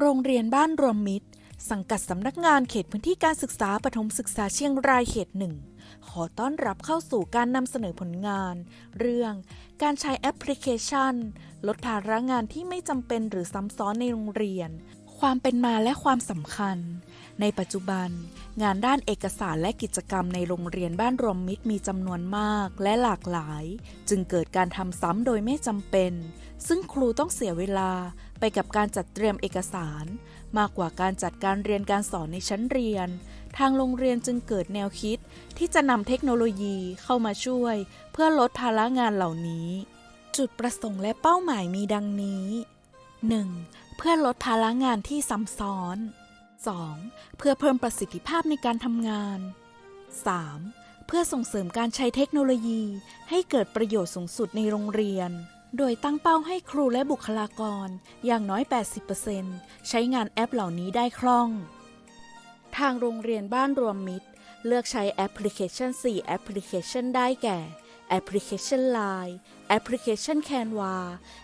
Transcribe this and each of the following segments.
โรงเรียนบ้านรวมมิตร สังกัดสำนักงานเขตพื้นที่การศึกษาปฐมศึกษาเชียงรายเขตหนึ่ง ขอต้อนรับเข้าสู่การนำเสนอผลงาน เรื่อง การใช้แอปพลิเคชัน ลดภาระงานที่ไม่จำเป็นหรือซ้ำซ้อนในโรงเรียน ความเป็นมาและความสำคัญ ในปัจจุบัน งานด้านเอกสารและกิจกรรมในโรงเรียนบ้านรวมมิตรมีจำนวนมากและหลากหลาย จึงเกิดการทำซ้ำโดยไม่จำเป็น ซึ่งครูต้องเสียเวลาไปกับการจัดเตรียมเอกสาร มากกว่าการจัดการเรียนการสอนในชั้นเรียน ทางโรงเรียนจึงเกิดแนวคิด ที่จะนำเทคโนโลยีเข้ามาช่วย เพื่อลดภาระงานเหล่านี้ จุดประสงค์และเป้าหมายมีดังนี้ 1. เพื่อลดภาระงานที่ซ้ำซ้อน 2. เพื่อเพิ่มประสิทธิภาพในการทำงาน 3. เพื่อส่งเสริมการใช้เทคโนโลยีให้เกิดประโยชน์สูงสุดในโรงเรียน โดยตั้งเป้าให้ครูและบุคลากรอย่างน้อย 80%ใช้งานแอปเหล่านี้ได้คล่อง ทางโรงเรียนบ้านรวมมิตร เลือกใช้แอปพลิเคชัน 4 แอปพลิเคชันได้แก่แอปพลิเคชัน Line แอปพลิเคชัน Canva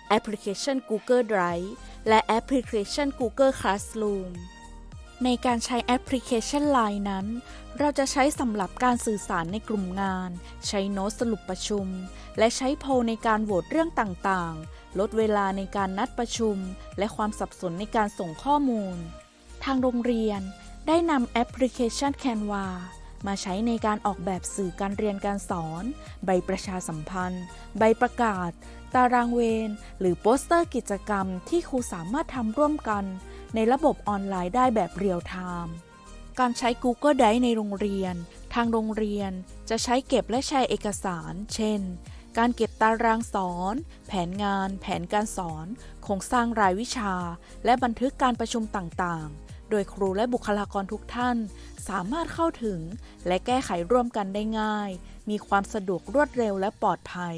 แอปพลิเคชัน Google Drive และแอปพลิเคชัน Google Classroom ในการใช้แอปพลิเคชัน Line นั้น เราจะใช้สำหรับการสื่อสารในกลุ่มงาน ใช้โน้ตสรุปประชุม และใช้โพลในการโหวตเรื่องต่างๆ ลดเวลาในการนัดประชุม และความสับสนในการส่งข้อมูล ทางโรงเรียนได้นำแอปพลิเคชัน Canva มาใช้ในการออกแบบสื่อการเรียนการสอน ใบประชาสัมพันธ์ ใบประกาศ ตารางเวร หรือโปสเตอร์กิจกรรมที่ครูสามารถทำร่วมกัน ในระบบออนไลน์ได้แบบเรียลไทม์การใช้ Google Drive ในโรงเรียน ทางโรงเรียนจะใช้เก็บและแชร์เอกสาร เช่น การเก็บตารางสอน แผนงาน แผนการสอน โครงสร้างรายวิชา และบันทึกการประชุมต่างๆ โดยครูและบุคลากรทุกท่าน สามารถเข้าถึง และแก้ไขร่วมกันได้ง่าย มีความสะดวกรวดเร็วและปลอดภัย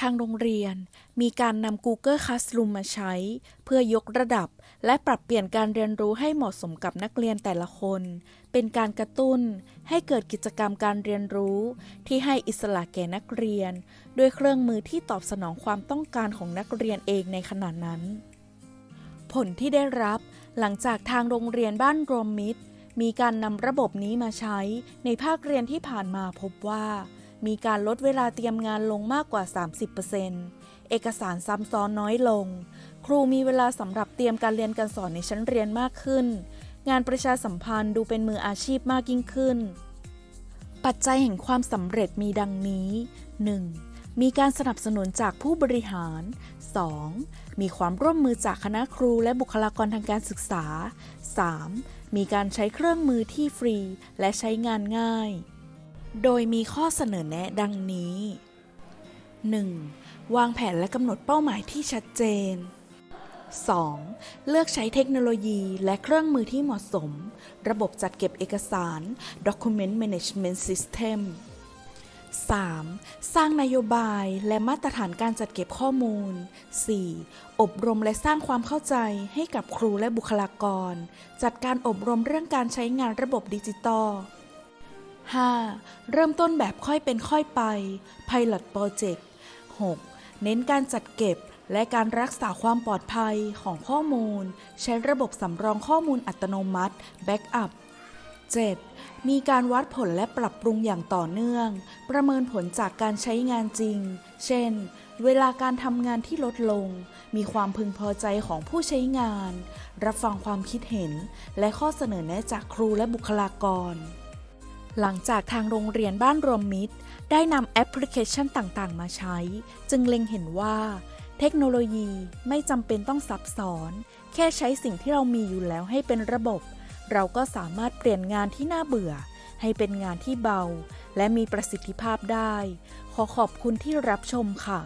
ทางโรงเรียน มีการนำ Google Classroom มาใช้ เพื่อยกระดับ และปรับเปลี่ยนการเรียนรู้ให้เหมาะสมกับนักเรียนแต่ละคน เป็นการกระตุ้น ให้เกิดกิจกรรมการเรียนรู้ ที่ให้อิสระแก่นักเรียน ด้วยเครื่องมือที่ตอบสนองความต้องการของนักเรียนเองในขณะนั้น ผลที่ได้รับหลังจากทางโรงเรียนบ้านรวมมิตร มีการนำระบบนี้มาใช้ในภาคเรียนที่ผ่านมาพบว่า มีการลดเวลาเตรียมงานลงมากกว่า 30%เอกสารซ้ำซ้อนน้อยลง ครูมีเวลาสำหรับเตรียมการเรียนการสอนในชั้นเรียนมากขึ้น งานประชาสัมพันธ์ดูเป็นมืออาชีพมากยิ่งขึ้น ปัจจัยแห่งความสำเร็จมีดังนี้ 1. มีการสนับสนุนจากผู้บริหาร 2. มีความร่วมมือจากคณะครูและบุคลากรทางการศึกษา 3. มีการใช้เครื่องมือที่ฟรีและใช้งานง่าย โดยมีข้อเสนอแนะดังนี้ 1. วางแผนและกำหนดเป้าหมายที่ชัดเจน 2. เลือกใช้เทคโนโลยีและเครื่องมือที่เหมาะสม ระบบจัดเก็บเอกสาร Document Management System 3. สร้างนโยบายและมาตรฐานการจัดเก็บข้อมูล 4. อบรมและสร้างความเข้าใจให้กับครูและบุคลากร จัดการอบรมเรื่องการใช้งานระบบดิจิตอล 5. เริ่มต้นแบบค่อยเป็นค่อยไป Pilot Project 6. เน้นการจัดเก็บและการรักษาความปลอดภัยของข้อมูล ใช้ระบบสำรองข้อมูลอัตโนมัติ Backup 7. มีการวัดผลและปรับปรุงอย่างต่อเนื่อง ประเมินผลจากการใช้งานจริง เช่น เวลาการทำงานที่ลดลง มีความพึงพอใจของผู้ใช้งาน รับฟังความคิดเห็น และข้อเสนอแนะจากครูและบุคลากร หลังจากทางโรงเรียนบ้านรวมมิตร ได้นำแอปพลิเคชันต่างๆ มาใช้ จึงเล็งเห็นว่า เทคโนโลยีไม่จำเป็นต้องซับซ้อน แค่ใช้สิ่งที่เรามีอยู่แล้วให้เป็นระบบ เราก็สามารถเปลี่ยนงานที่น่าเบื่อ ให้เป็นงานที่เบา และมีประสิทธิภาพได้ ขอขอบคุณที่รับชมค่ะ